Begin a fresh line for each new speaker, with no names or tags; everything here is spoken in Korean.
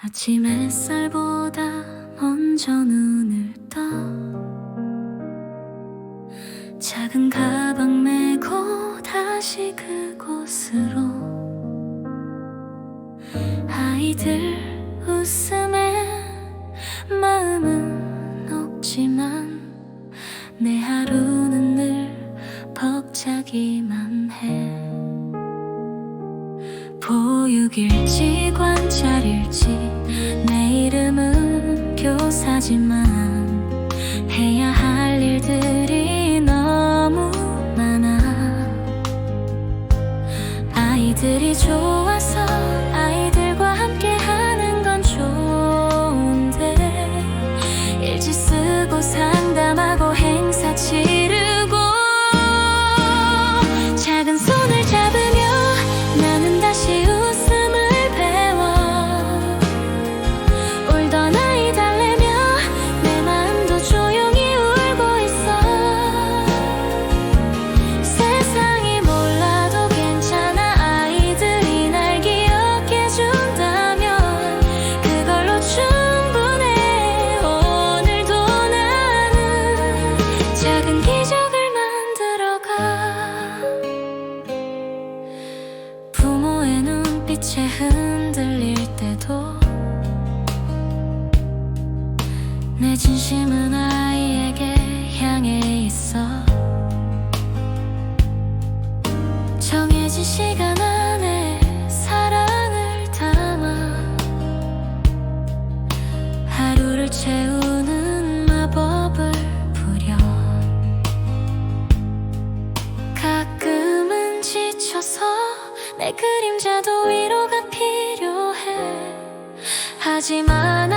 아침 햇살보다 먼저 눈을 떠 작은 가방 메고 다시 그곳으로 아이들 웃음에 마음은 녹지만 내 하루는 늘 벅차기만 해. 보육일지 관찰일지 해야 할 일들이 너무 많아. 아이들이 좋아서 빛에 흔들릴 때도 내 진심은 내 그림자도 위로가 필요해. 하지만